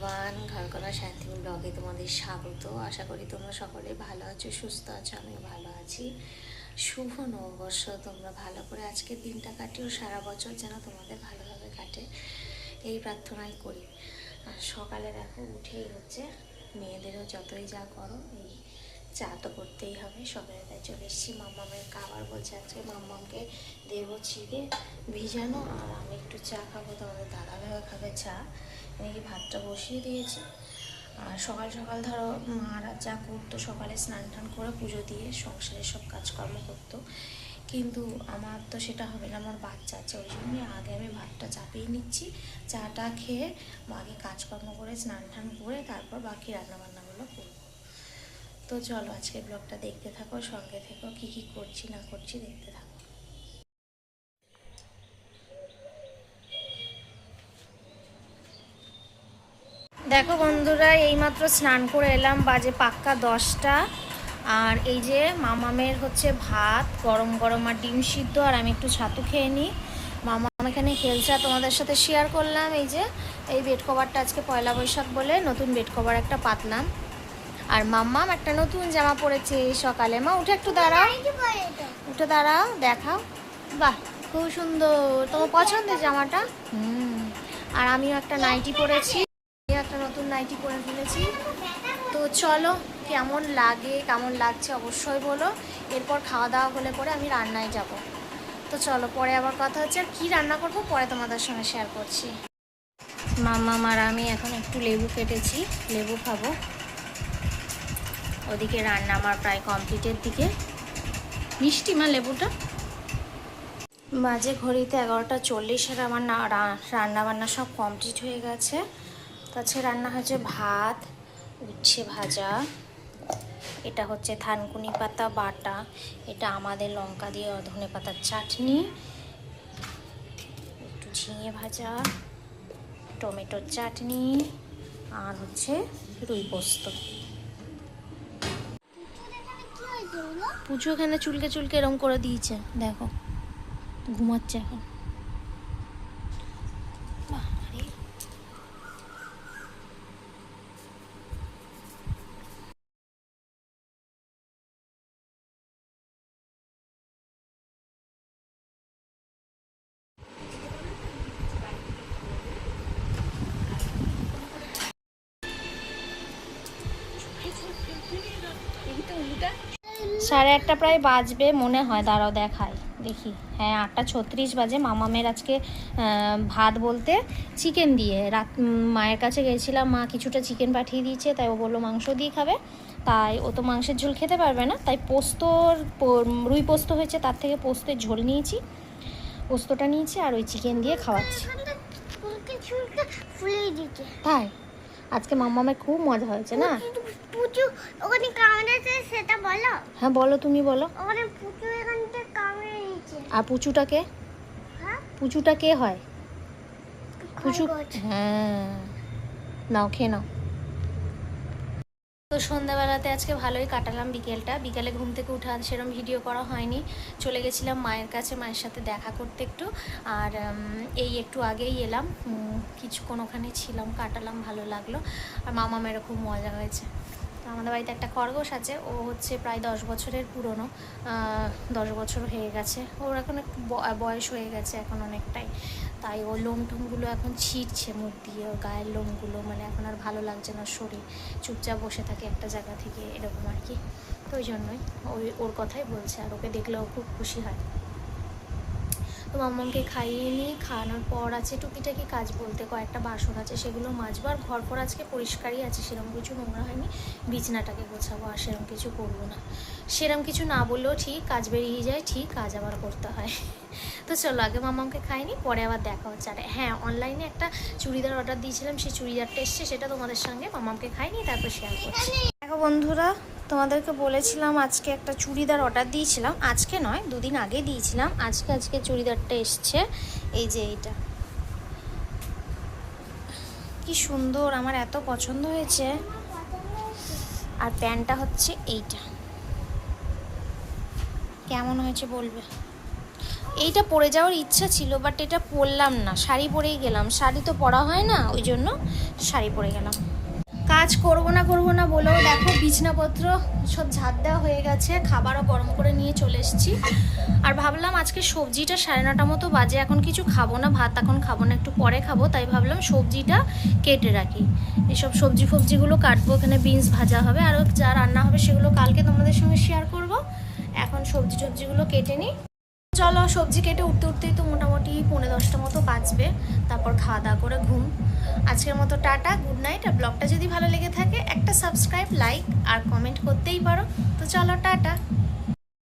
Everyone ঘরকরা Shantipur ব্লগে তোমাদের স্বাগত। আশা করি তোমরা সকলে ভালো আছো, সুস্থ আছো, আমিও ভালো আছি। শুভ নববর্ষ, তোমরা ভালো করে আজকের দিনটা কাটিও, সারা বছর যেন তোমাদের ভালোভাবে কাটে, এই প্রার্থনাই করি। আর সকালে দেখো উঠেই হচ্ছে, মেয়েদেরও যতই যা করো, এই চা তো করতেই হবে, সকালে তাই চলে এসেছি। মাম্মামের খাবার বলছে আজকে, মাম্মামকে দেবো চিড়ে ভিজানো, আর আমি একটু চা খাব, তোমাদের দাদা ভাইও খাবে চা। এদিকে ভাতটা বসিয়ে দিয়েছি। আর সকাল সকাল ধরো মারা যা করতো, সকালে স্নান টান করে পুজো দিয়ে সংসারের সব কাজকর্ম করতো। কিন্তু আমার তো সেটা হবে না, আমার বাচ্চা আছে, ওই জন্যই আগে আমি ভাতটা চাপিয়ে নিচ্ছি, চাটা খেয়ে আগে কাজকর্ম করে, স্নান টান করে তারপর বাকি রান্নাবান্নাগুলো করব। তো চলো আজকে ব্লগটা দেখতে থাকো, সঙ্গে থেকো, কি কি করছি, না করছি দেখতে থাকো। দেখো বন্ধুরা, এইমাত্র স্নান করে এলাম, বাজে পাক্কা দশটা। আর এই যে মামামের হচ্ছে ভাত, গরম গরম আর ডিম সিদ্ধ, আর আমি একটু ছাতু খেয়ে নিই। মামাম এখানে খেলছে তোমাদের সাথে শেয়ার করলাম, এই যে, এই বেড কভারটা আজকে পয়লা বৈশাখ বলে নতুন বেড কভার একটা পাতলাম। আর মাম্মাম একটা নতুন জামা পরেছে, এই সকালে। মা, উঠে একটু দাঁড়াও। উঠে দাঁড়াও, দেখাও। বাহ, খুব সুন্দর। তোমার পছন্দের জামাটা? হুম। আর আমিও একটা নাইটি পরেছি। একটা নতুন নাইটি পরে ফেলেছি। তো চলো, কেমন লাগে, কেমন লাগছে অবশ্যই বলো। এরপর খাওয়া দাওয়া হলে পরে আমি রান্নায় যাব। তো চলো, পরে আবার কথা হচ্ছে আর কী রান্না করব, পরে তোমাদের সঙ্গে শেয়ার করছি। মাম্মা আর আমি এখন একটু লেবু কেটেছি লেবু খাব। ওদিকে রান্না আমার প্রায় কমপ্লিটের দিকে। মিষ্টি মা, লেবুটা? মাঝে ঘড়িতে এগারোটা চল্লিশের আমার রান্না বান্না সব কমপ্লিট হয়ে গেছে। তাছাড়া রান্না হয়েছে ভাত, উচ্ছে ভাজা, এটা হচ্ছে থানকুনি পাতা, বাটা, এটা আমাদের লঙ্কা দিয়ে ধনে পাতার চাটনি, একটু ঝিঙে ভাজা, টমেটোর চাটনি, আর হচ্ছে রুই পোস্ত। পুজো এখানে চুলকে চুলকে এরম করে দিয়েছে, দেখো, ঘুমাচ্ছে এখন। সাড়ে আটটা প্রায় বাজবে, মনে হয়। দাঁড়াও, দেখাই। দেখি। হ্যাঁ আটটা ছত্রিশ বাজে। মামামের আজকে ভাত বলতে চিকেন দিয়ে। রাত মায়ের কাছে গেছিলাম, মা কিছুটা চিকেন পাঠিয়ে দিয়েছে, তাই ও বলল মাংস দিয়ে খাবে। তাই ও তো মাংসের ঝোল খেতে পারবে না, তাই পোস্তর রুই পোস্ত হয়েছে, তার থেকে পোস্তের ঝোল নিয়েছি। পোস্তটা নিয়েছি আর ওই চিকেন দিয়ে খাওয়াচ্ছি। তাই? আজকে মামামের খুব মজা হয়েছে না? ওখানে বলো? হ্যাঁ বলো তুমি বলো। ওখানে পুচু এখান থেকে কামড়ে নিয়েছে আর পুচুটাকে হ্যাঁ? পুচুটা কে হয়? পুচু হ্যাঁ। নাও খেয়ে নাও। তো সন্ধ্যাবেলাতে আজকে ভালোই কাটালাম বিকেলটা। বিকেলে ঘুম থেকে উঠে সেরকম ভিডিও করা হয়নি। চলে গেছিলাম মায়ের কাছে মায়ের সাথে দেখা করতে একটু। আর এই একটু আগেই এলাম। কিছুক্ষণ ওখানে ছিলাম কাটালাম ভালো লাগল। আর মামা মেয়েরও খুব মজা হয়েছে। তো আমাদের বাড়িতে একটা খরগোশ আছে, ও হচ্ছে প্রায় দশ বছরের পুরনো দশ বছর হয়ে গেছে। ওর এখন বয়স হয়ে গেছে এখন অনেকটাই। তাই ওর লোম টোমগুলো এখন ছিঁড়ছে মুখ দিয়ে, ওর গায়ের লোমগুলো মানে এখন আর ভালো লাগছে না শরীর। চুপচাপ বসে থাকে একটা জায়গা থেকে এরকম আর কি। তো ওই জন্যই ওই, ওর কথাই বলছে, আর ওকে দেখলে ও খুব খুশি হয়। তো মাম্মামকে খাইয়ে নিই খাওয়ানোর পর আছে টুকিটাকি কাজ বলতে কয়েকটা বাসন আছে, সেগুলো মাজবো। আর ঘর পর আজকে পরিষ্কারই আছে সেরকম কিছু নোংরা হয়নি। বিছনাটাকে গোছাবো, আর সেরকম কিছু করব না। সেরকম কিছু না বললেও ঠিক, কাজ বেরিয়ে যায়, ঠিক কাজ আবার করতে হয়। তো চলো, আগে মামাকে খাইনি পরে আবার দেখা হচ্ছে। আর হ্যাঁ অনলাইনে একটা চুড়িদার অর্ডার দিয়েছিলাম, সেই চুড়িদারটা এসছে, সেটা তোমাদের সঙ্গে মামাকে খাইনি তারপর শেয়ার করছি। দেখো বন্ধুরা, তোমাদেরকে বলেছিলাম আজকে একটা চুড়িদার অর্ডার দিয়েছিলাম। আজকে নয়, দুদিন আগে দিয়েছিলাম। আজকে আজকে চুড়িদারটা এসছে। এই যে এইটা। কি সুন্দর, আমার এত পছন্দ হয়েছে। আর প্যান্টটা হচ্ছে এইটা। কেমন হয়েছে বলবে? এইটা পরে যাওয়ার ইচ্ছা ছিল বাট এটা পরলাম না। শাড়ি পরেই গেলাম। শাড়ি তো পরা হয় না, ওই জন্য শাড়ি পরে গেলাম। কাজ করব না করব না বলেও দেখো বিছনাপত্র সব ঝাড় দেওয়া হয়ে গেছে, খাবারও গরম করে নিয়ে চলে এসেছি। আর ভাবলাম আজকে সবজিটা সাড়ে নটা মতো বাজে, এখন কিছু খাব না, ভাত এখন খাব না, একটু পরে খাব, তাই ভাবলাম সবজিটা কেটে রাখি। এসব সবজি ফবজিগুলো কাটবো, এখানে বিনস ভাজা হবে আর যা রান্না হবে সেগুলো কালকে তোমাদের সঙ্গে শেয়ার করব। এখন সবজি টবজিগুলো কেটে নিই। চলো সবজি কেটে উঠতে উঠতেই তো মোটামুটি পৌনে দশটা মতো বাজবে, তারপর খাওয়া দাওয়া করে ঘুম। আজকের মতো টাটা, গুড নাইট, আর ব্লগটা যদি ভালো লেগে থাকে, একটা সাবস্ক্রাইব, লাইক আর কমেন্ট করতেই পারো। তো চলো, টাটা।